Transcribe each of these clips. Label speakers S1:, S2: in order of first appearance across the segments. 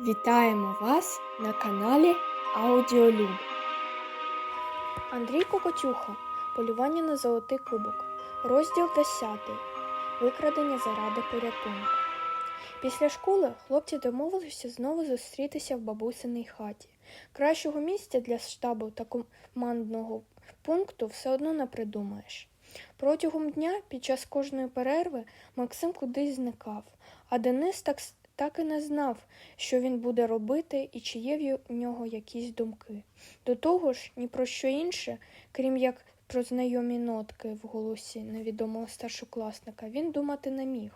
S1: Вітаємо вас на каналі Аудіолюб. Андрій Кокотюха. Полювання на золотий кубок. Розділ 10. Викрадення заради порятунку. Після школи хлопці домовилися знову зустрітися в бабусиній хаті. Кращого місця для штабу та командного пункту все одно не придумаєш. Протягом дня, під час кожної перерви, Максим кудись зникав, а Денис так, так і не знав, що він буде робити і чи є в нього якісь думки. До того ж, ні про що інше, крім як про знайомі нотки в голосі невідомого старшокласника, він думати не міг.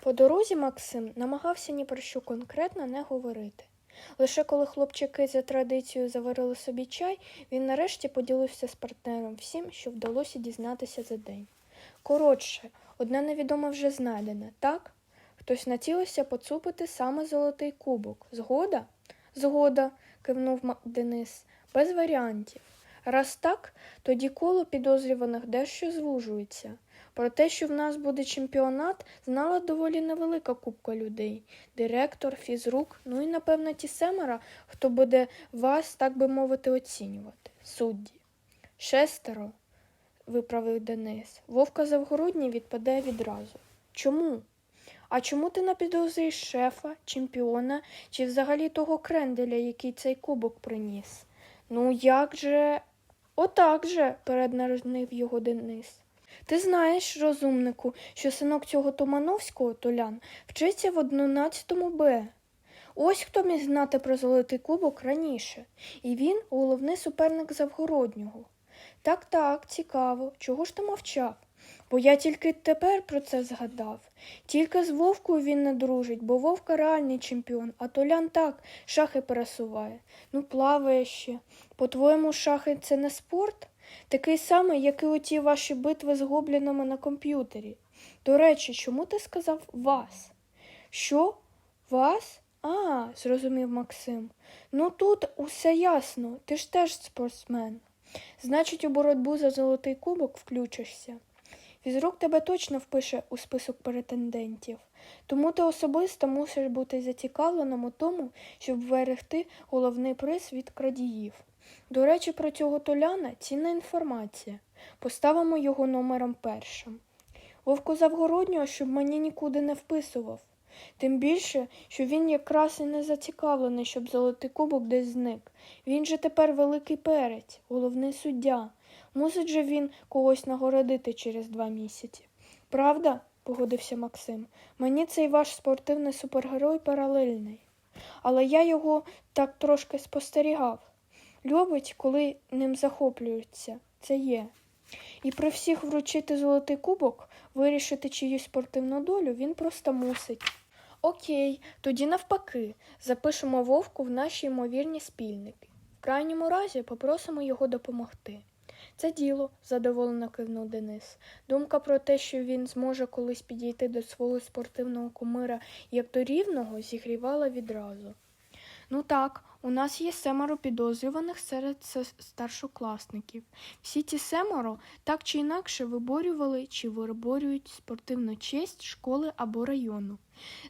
S1: По дорозі Максим намагався ні про що конкретно не говорити. Лише коли хлопчики за традицією заварили собі чай, він нарешті поділився з партнером всім, що вдалося дізнатися за день. Коротше, одне невідоме вже знайдене, так? Хтось націлився поцупити саме золотий кубок. Згода? Згода, кивнув Денис, без варіантів. Раз так, тоді коло підозрюваних дещо звужується. Про те, що в нас буде чемпіонат, знала доволі невелика купка людей. Директор, фізрук, ну і, напевно, ті семеро, хто буде вас, так би мовити, оцінювати. Судді. Шестеро, виправив Денис. Вовка Завгородній відпадає відразу. Чому? А чому ти напідозрюєш шефа, чемпіона чи взагалі того кренделя, який цей кубок приніс? Ну як же. Отак же, переднарзнив його Денис. Ти знаєш, розумнику, що синок цього Томановського, Толян, вчиться в 11 Б. Ось хто міг знати про золотий кубок раніше, і він головний суперник Завгороднього. Так, так, цікаво, чого ж ти мовчав? Бо я тільки тепер про це згадав. Тільки з Вовкою він не дружить, бо Вовка реальний чемпіон, а Толян так, шахи пересуває. Ну, плаває ще. По-твоєму, шахи це не спорт? Такий самий, як і оті ваші битви з гоблінами на комп'ютері. До речі, чому ти сказав вас? Що? Вас? А, зрозумів Максим. Ну тут усе ясно, ти ж теж спортсмен. Значить, у боротьбу за золотий кубок включишся. Фізрук тебе точно впише у список претендентів, тому ти особисто мусиш бути зацікавленим у тому, щоб вберегти головний приз від крадіїв. До речі, про цього Толяна цінна інформація. Поставимо його номером першим. Вовку Завгороднього, щоб мені нікуди не вписував. Тим більше, що він якраз і не зацікавлений, щоб золотий кубок десь зник. Він же тепер великий перець, головний суддя. Мусить же він когось нагородити через два місяці. Правда? погодився Максим. Мені цей ваш спортивний супергерой паралельний. Але я його так трошки спостерігав. Любить, коли ним захоплюються. Це є. І при всіх вручити золотий кубок, вирішити чиюсь спортивну долю він просто мусить. Окей, тоді навпаки, запишемо вовку в наші ймовірні спільники. В крайньому разі попросимо його допомогти. Це діло, задоволено кивнув Денис. Думка про те, що він зможе колись підійти до свого спортивного кумира як до рівного, зігрівала відразу. Ну так, у нас є семеро підозрюваних серед старшокласників. Всі ці семеро так чи інакше виборювали чи виборюють спортивну честь школи або району.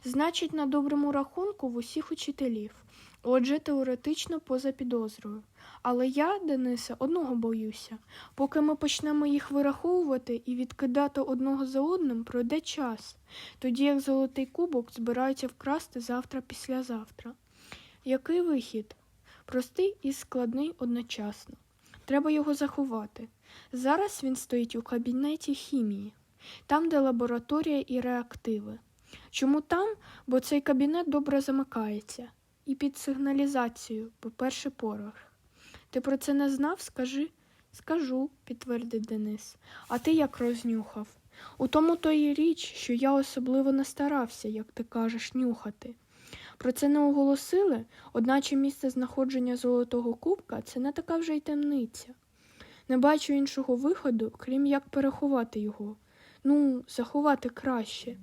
S1: Значить, на доброму рахунку в усіх учителів. Отже, теоретично поза підозрою. Але я, Денисе, одного боюся. Поки ми почнемо їх вираховувати і відкидати одного за одним, пройде час, тоді як золотий кубок збираються вкрасти завтра-післязавтра. Який вихід? Простий і складний одночасно. Треба його заховати. Зараз він стоїть у кабінеті хімії, там, де лабораторія і реактиви. Чому там? Бо цей кабінет добре замикається. І під сигналізацією, по перший порох. Ти про це не знав? Скажи. Скажу, підтвердив Денис. А ти як рознюхав? У тому то і річ, що я особливо не старався, як ти кажеш, нюхати. Про це не оголосили, одначе місце знаходження золотого кубка це не така вже й темниця. Не бачу іншого виходу, крім як переховати його. Ну, заховати краще.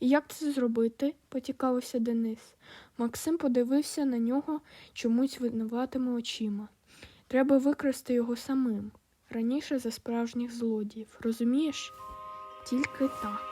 S1: І як це зробити? поцікавився Денис. Максим подивився на нього чомусь винуватими очима. Треба викрасти його самим, раніше за справжніх злодіїв, розумієш? Тільки так.